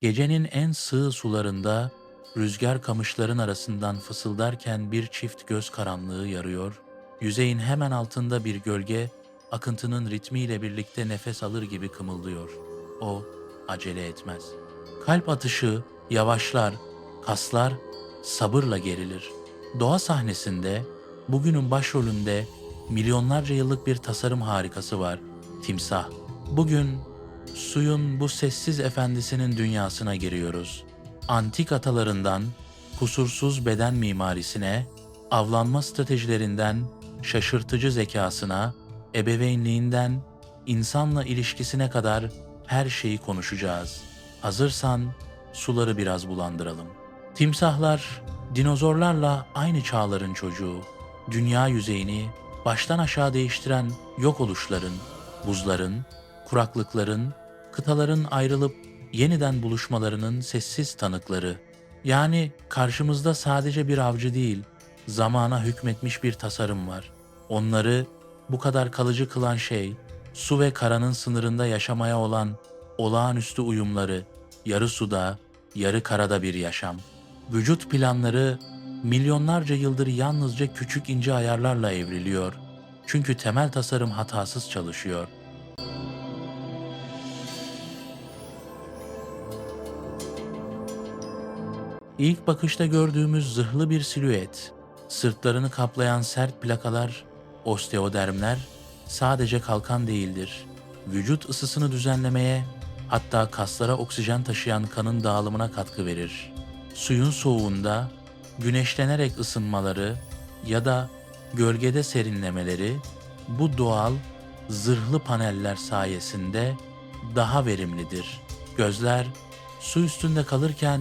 Gecenin en sığ sularında rüzgar kamışların arasından fısıldarken bir çift göz karanlığı yarıyor, yüzeyin hemen altında bir gölge akıntının ritmiyle birlikte nefes alır gibi kımıldıyor. O acele etmez. Kalp atışı yavaşlar, kaslar sabırla gerilir. Doğa sahnesinde bugünün başrolünde milyonlarca yıllık bir tasarım harikası var. Timsah. Bugün suyun bu sessiz efendisinin dünyasına giriyoruz. Antik atalarından kusursuz beden mimarisine, avlanma stratejilerinden şaşırtıcı zekasına, ebeveynliğinden insanla ilişkisine kadar her şeyi konuşacağız. Hazırsan suları biraz bulandıralım. Timsahlar dinozorlarla aynı çağların çocuğu. Dünya yüzeyini baştan aşağı değiştiren yok oluşların, buzların, kuraklıkların, kıtaların ayrılıp yeniden buluşmalarının sessiz tanıkları. Yani karşımızda sadece bir avcı değil, zamana hükmetmiş bir tasarım var. Onları bu kadar kalıcı kılan şey, su ve karanın sınırında yaşamaya olan olağanüstü uyumları, yarı suda, yarı karada bir yaşam. Vücut planları milyonlarca yıldır yalnızca küçük ince ayarlarla evriliyor. Çünkü temel tasarım hatasız çalışıyor. İlk bakışta gördüğümüz zırhlı bir silüet, sırtlarını kaplayan sert plakalar, osteodermler sadece kalkan değildir. Vücut ısısını düzenlemeye, hatta kaslara oksijen taşıyan kanın dağılımına katkı verir. Suyun soğuğunda güneşlenerek ısınmaları ya da gölgede serinlemeleri bu doğal zırhlı paneller sayesinde daha verimlidir. Gözler su üstünde kalırken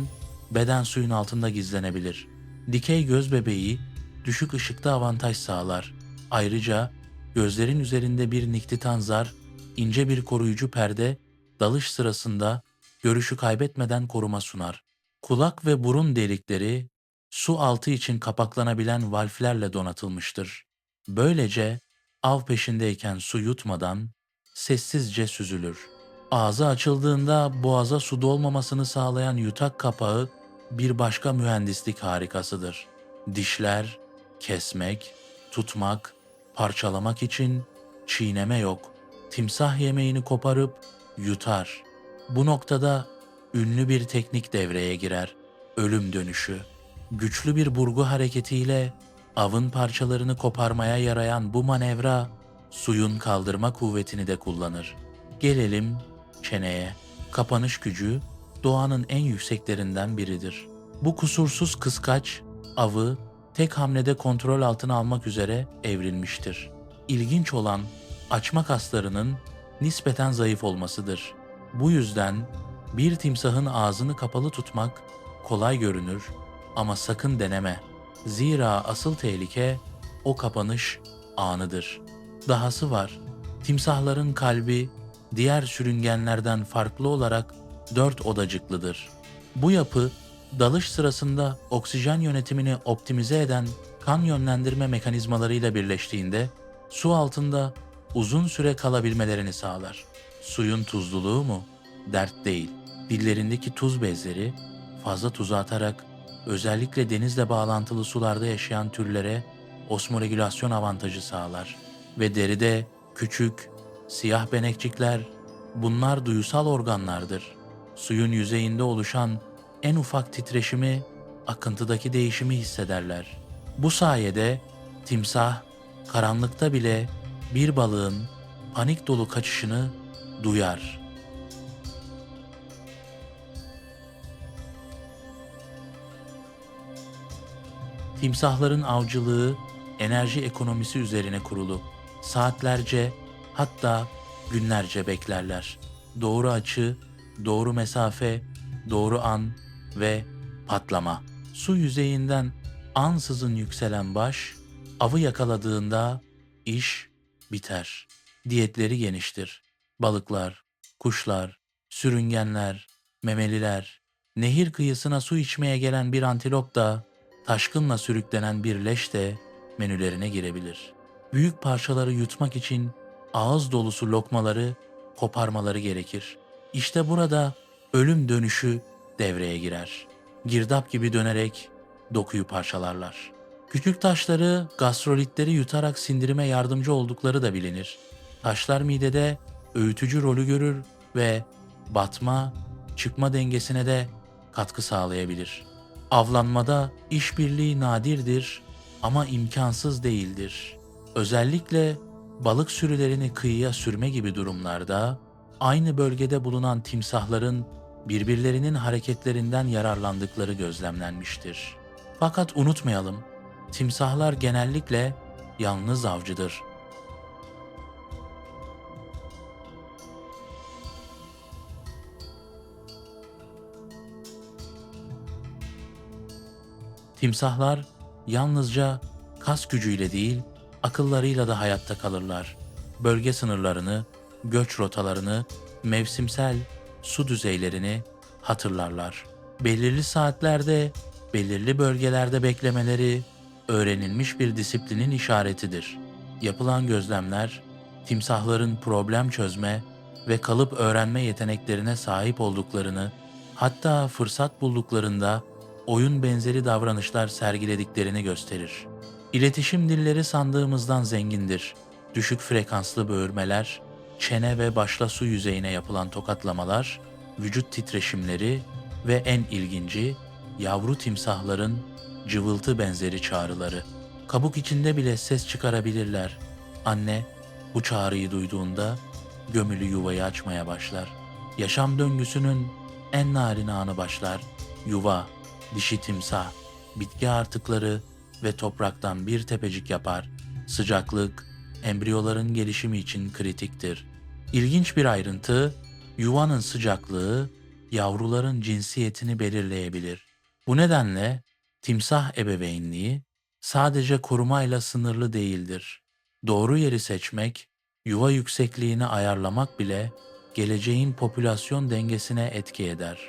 beden suyun altında gizlenebilir. Dikey göz bebeği düşük ışıkta avantaj sağlar. Ayrıca gözlerin üzerinde bir niktitan zar, ince bir koruyucu perde dalış sırasında görüşü kaybetmeden koruma sunar. Kulak ve burun delikleri su altı için kapaklanabilen valflerle donatılmıştır. Böylece av peşindeyken su yutmadan sessizce süzülür. Ağzı açıldığında boğaza su dolmamasını sağlayan yutak kapağı bir başka mühendislik harikasıdır. Dişler, kesmek, tutmak, parçalamak için çiğneme yok. Timsah yemeğini koparıp yutar. Bu noktada ünlü bir teknik devreye girer. Ölüm dönüşü. Güçlü bir burgu hareketiyle avın parçalarını koparmaya yarayan bu manevra suyun kaldırma kuvvetini de kullanır. Gelelim çeneye. Kapanış gücü doğanın en yükseklerinden biridir. Bu kusursuz kıskaç avı tek hamlede kontrol altına almak üzere evrilmiştir. İlginç olan açma kaslarının nispeten zayıf olmasıdır. Bu yüzden bir timsahın ağzını kapalı tutmak kolay görünür ama sakın deneme. Zira asıl tehlike o kapanış anıdır. Dahası var. Timsahların kalbi diğer sürüngenlerden farklı olarak dört odacıklıdır. Bu yapı dalış sırasında oksijen yönetimini optimize eden kan yönlendirme mekanizmalarıyla birleştiğinde su altında uzun süre kalabilmelerini sağlar. Suyun tuzluluğu mu? Dert değil. Dillerindeki tuz bezleri fazla tuzu atarak özellikle denizle bağlantılı sularda yaşayan türlere osmoregülasyon avantajı sağlar. Ve deride küçük, siyah benekçikler bunlar duyusal organlardır. Suyun yüzeyinde oluşan en ufak titreşimi, akıntıdaki değişimi hissederler. Bu sayede timsah karanlıkta bile bir balığın panik dolu kaçışını duyar. Timsahların avcılığı enerji ekonomisi üzerine kurulu. Saatlerce hatta günlerce beklerler. Doğru açı, doğru mesafe, doğru an ve patlama. Su yüzeyinden ansızın yükselen baş, avı yakaladığında iş biter. Diyetleri geniştir. Balıklar, kuşlar, sürüngenler, memeliler, nehir kıyısına su içmeye gelen bir antilop da, taşkınla sürüklenen bir leş de menülerine girebilir. Büyük parçaları yutmak için ağız dolusu lokmaları koparmaları gerekir. İşte burada ölüm dönüşü devreye girer. Girdap gibi dönerek dokuyu parçalarlar. Küçük taşları gastrolitleri yutarak sindirime yardımcı oldukları da bilinir. Taşlar midede öğütücü rolü görür ve batma, çıkma dengesine de katkı sağlayabilir. Avlanmada işbirliği nadirdir ama imkansız değildir. Özellikle balık sürülerini kıyıya sürme gibi durumlarda aynı bölgede bulunan timsahların birbirlerinin hareketlerinden yararlandıkları gözlemlenmiştir. Fakat unutmayalım, timsahlar genellikle yalnız avcıdır. Timsahlar yalnızca kas gücüyle değil, akıllarıyla da hayatta kalırlar. Bölge sınırlarını, göç rotalarını, mevsimsel su düzeylerini hatırlarlar. Belirli saatlerde, belirli bölgelerde beklemeleri öğrenilmiş bir disiplinin işaretidir. Yapılan gözlemler, timsahların problem çözme ve kalıp öğrenme yeteneklerine sahip olduklarını, hatta fırsat bulduklarında oyun benzeri davranışlar sergilediklerini gösterir. İletişim dilleri sandığımızdan zengindir. Düşük frekanslı böğürmeler, çene ve başla su yüzeyine yapılan tokatlamalar, vücut titreşimleri ve en ilginci yavru timsahların cıvıltı benzeri çağrıları. Kabuk içinde bile ses çıkarabilirler. Anne bu çağrıyı duyduğunda gömülü yuvayı açmaya başlar. Yaşam döngüsünün en narin anı başlar. Yuva, dişi timsah, bitki artıkları ve topraktan bir tepecik yapar. Sıcaklık, embriyoların gelişimi için kritiktir. İlginç bir ayrıntı, yuvanın sıcaklığı yavruların cinsiyetini belirleyebilir. Bu nedenle timsah ebeveynliği sadece korumayla sınırlı değildir. Doğru yeri seçmek, yuva yüksekliğini ayarlamak bile geleceğin popülasyon dengesine etki eder.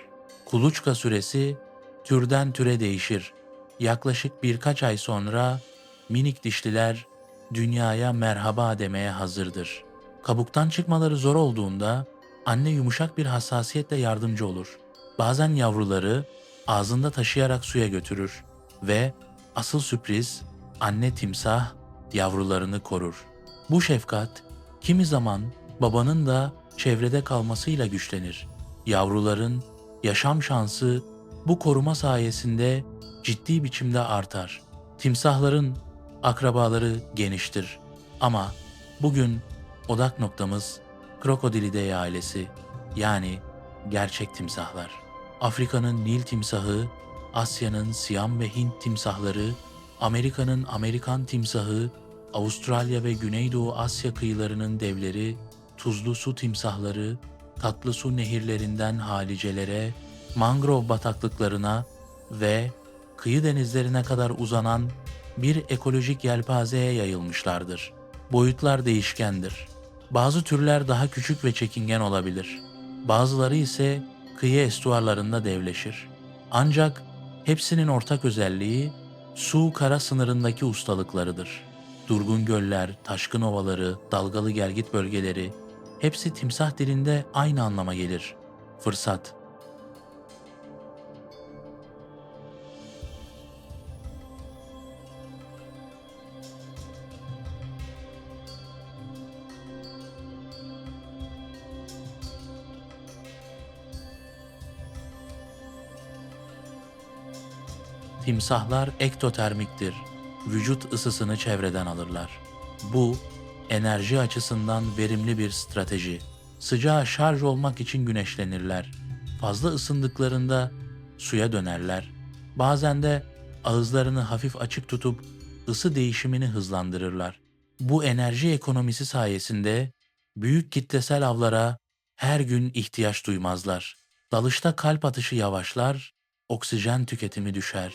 Kuluçka süresi türden türe değişir. Yaklaşık birkaç ay sonra minik dişliler dünyaya merhaba demeye hazırdır. Kabuktan çıkmaları zor olduğunda anne yumuşak bir hassasiyetle yardımcı olur. Bazen yavruları ağzında taşıyarak suya götürür ve asıl sürpriz anne timsah yavrularını korur. Bu şefkat kimi zaman babanın da çevrede kalmasıyla güçlenir. Yavruların yaşam şansı bu koruma sayesinde ciddi biçimde artar. Timsahların akrabaları geniştir. Ama bugün odak noktamız Krokodilidae ailesi yani gerçek timsahlar. Afrika'nın Nil timsahı, Asya'nın Siyam ve Hint timsahları, Amerika'nın Amerikan timsahı, Avustralya ve Güneydoğu Asya kıyılarının devleri, tuzlu su timsahları, tatlı su nehirlerinden halicelere, mangrove bataklıklarına ve kıyı denizlerine kadar uzanan bir ekolojik yelpazeye yayılmışlardır. Boyutlar değişkendir. Bazı türler daha küçük ve çekingen olabilir. Bazıları ise kıyı estuarlarında devleşir. Ancak hepsinin ortak özelliği su kara sınırındaki ustalıklarıdır. Durgun göller, taşkın ovaları, dalgalı gelgit bölgeleri hepsi timsah dilinde aynı anlama gelir. Fırsat, Timsahlar ektotermiktir. Vücut ısısını çevreden alırlar. Bu enerji açısından verimli bir strateji. Sıcağa şarj olmak için güneşlenirler. Fazla ısındıklarında suya dönerler. Bazen de ağızlarını hafif açık tutup ısı değişimini hızlandırırlar. Bu enerji ekonomisi sayesinde büyük kitlesel avlara her gün ihtiyaç duymazlar. Dalışta kalp atışı yavaşlar, oksijen tüketimi düşer.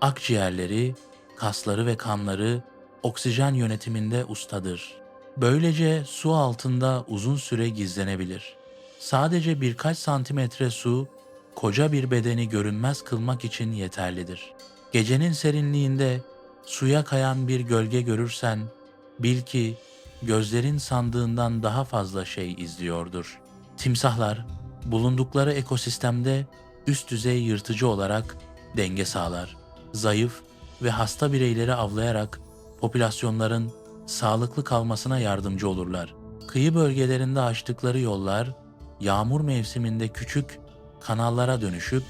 Akciğerleri, kasları ve kanları oksijen yönetiminde ustadır. Böylece su altında uzun süre gizlenebilir. Sadece birkaç santimetre su koca bir bedeni görünmez kılmak için yeterlidir. Gecenin serinliğinde suya kayan bir gölge görürsen bil ki gözlerin sandığından daha fazla şey izliyordur. Timsahlar bulundukları ekosistemde üst düzey yırtıcı olarak denge sağlar. Zayıf ve hasta bireyleri avlayarak popülasyonların sağlıklı kalmasına yardımcı olurlar. Kıyı bölgelerinde açtıkları yollar yağmur mevsiminde küçük kanallara dönüşüp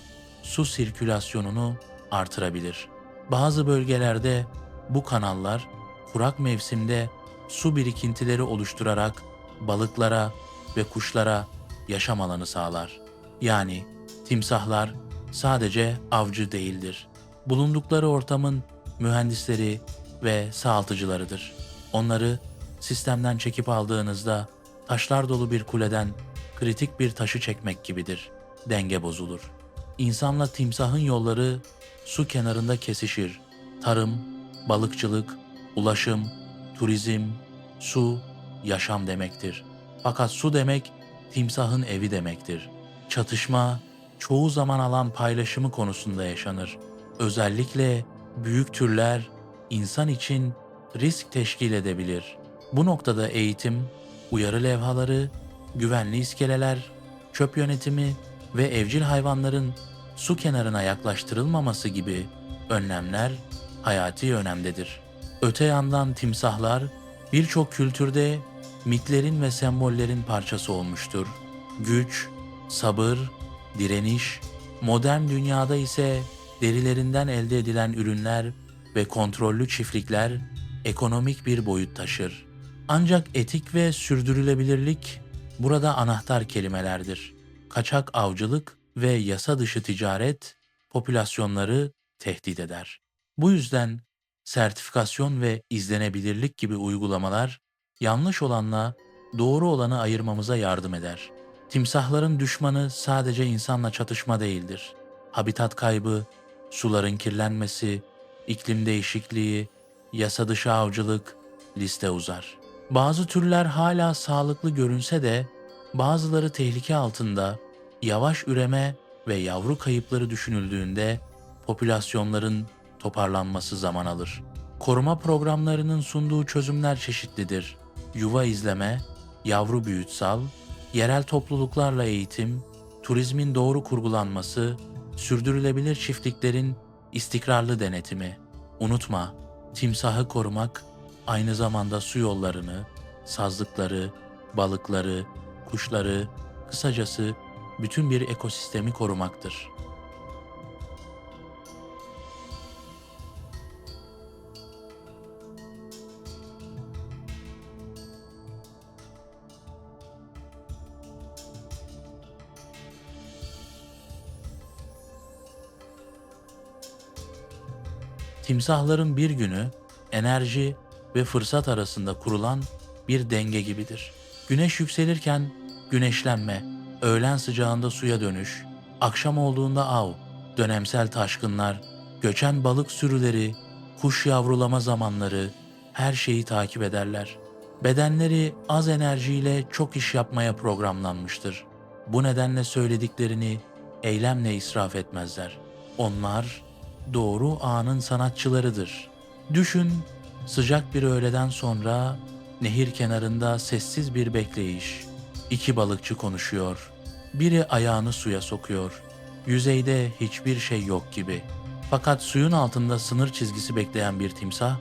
su sirkülasyonunu artırabilir. Bazı bölgelerde bu kanallar kurak mevsimde su birikintileri oluşturarak balıklara ve kuşlara yaşam alanı sağlar. Yani timsahlar sadece avcı değildir. Bulundukları ortamın mühendisleri ve sağaltıcılarıdır. Onları sistemden çekip aldığınızda taşlar dolu bir kuleden kritik bir taşı çekmek gibidir. Denge bozulur. İnsanla timsahın yolları su kenarında kesişir. Tarım, balıkçılık, ulaşım, turizm, su, yaşam demektir. Fakat su demek timsahın evi demektir. Çatışma çoğu zaman alan paylaşımı konusunda yaşanır. Özellikle büyük türler insan için risk teşkil edebilir. Bu noktada eğitim, uyarı levhaları, güvenli iskeleler, çöp yönetimi ve evcil hayvanların su kenarına yaklaştırılmaması gibi önlemler hayati önemdedir. Öte yandan timsahlar birçok kültürde mitlerin ve sembollerin parçası olmuştur. Güç, sabır, direniş, modern dünyada ise derilerinden elde edilen ürünler ve kontrollü çiftlikler ekonomik bir boyut taşır. Ancak etik ve sürdürülebilirlik burada anahtar kelimelerdir. Kaçak avcılık ve yasa dışı ticaret popülasyonları tehdit eder. Bu yüzden sertifikasyon ve izlenebilirlik gibi uygulamalar yanlış olanla doğru olanı ayırmamıza yardım eder. Timsahların düşmanı sadece insanla çatışma değildir. Habitat kaybı, suların kirlenmesi, iklim değişikliği, yasa dışı avcılık liste uzar. Bazı türler hala sağlıklı görünse de bazıları tehlike altında yavaş üreme ve yavru kayıpları düşünüldüğünde popülasyonların toparlanması zaman alır. Koruma programlarının sunduğu çözümler çeşitlidir. Yuva izleme, yavru büyütsal, yerel topluluklarla eğitim, turizmin doğru kurgulanması, sürdürülebilir çiftliklerin istikrarlı denetimi. Unutma, timsahı korumak aynı zamanda su yollarını, sazlıkları, balıkları, kuşları, kısacası bütün bir ekosistemi korumaktır. Timsahların bir günü enerji ve fırsat arasında kurulan bir denge gibidir. Güneş yükselirken güneşlenme, öğlen sıcağında suya dönüş, akşam olduğunda av, dönemsel taşkınlar, göçen balık sürüleri, kuş yavrulama zamanları her şeyi takip ederler. Bedenleri az enerjiyle çok iş yapmaya programlanmıştır. Bu nedenle söylediklerini eylemle israf etmezler. Onlar doğru anın sanatçılarıdır. Düşün, sıcak bir öğleden sonra nehir kenarında sessiz bir bekleyiş. İki balıkçı konuşuyor. Biri ayağını suya sokuyor. Yüzeyde hiçbir şey yok gibi. Fakat suyun altında sınır çizgisi bekleyen bir timsah,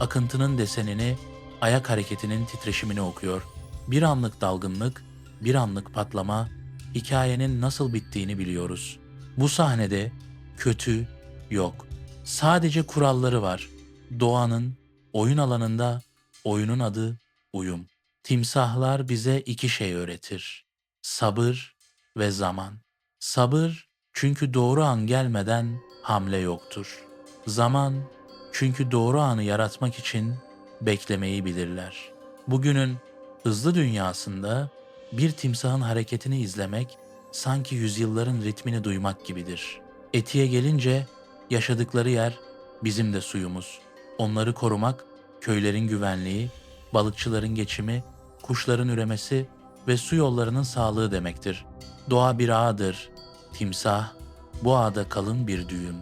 akıntının desenini, ayak hareketinin titreşimini okuyor. Bir anlık dalgınlık, bir anlık patlama, hikayenin nasıl bittiğini biliyoruz. Bu sahnede kötü, yok. Sadece kuralları var. Doğanın, oyun alanında oyunun adı uyum. Timsahlar bize iki şey öğretir. Sabır ve zaman. Sabır çünkü doğru an gelmeden hamle yoktur. Zaman çünkü doğru anı yaratmak için beklemeyi bilirler. Bugünün hızlı dünyasında bir timsahın hareketini izlemek sanki yüzyılların ritmini duymak gibidir. Etiye gelince Yaşadıkları yer bizim de suyumuz. Onları korumak, köylerin güvenliği, balıkçıların geçimi, kuşların üremesi ve su yollarının sağlığı demektir. Doğa bir ağdır. Timsah, bu ağda kalın bir düğüm.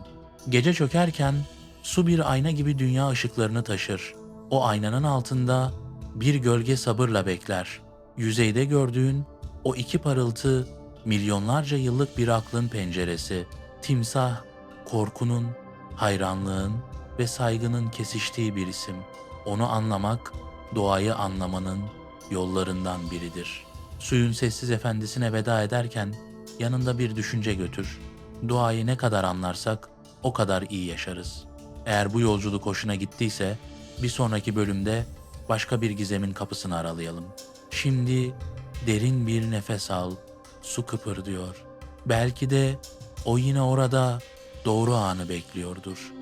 Gece çökerken su bir ayna gibi dünya ışıklarını taşır. O aynanın altında bir gölge sabırla bekler. Yüzeyde gördüğün o iki parıltı milyonlarca yıllık bir aklın penceresi, timsah, korkunun, hayranlığın ve saygının kesiştiği bir isim. Onu anlamak, doğayı anlamanın yollarından biridir. Suyun sessiz efendisine veda ederken yanında bir düşünce götür. Doğayı ne kadar anlarsak o kadar iyi yaşarız. Eğer bu yolculuk hoşuna gittiyse bir sonraki bölümde başka bir gizemin kapısını aralayalım. Şimdi derin bir nefes al, su kıpırdıyor. Belki de o yine orada doğru anı bekliyordur.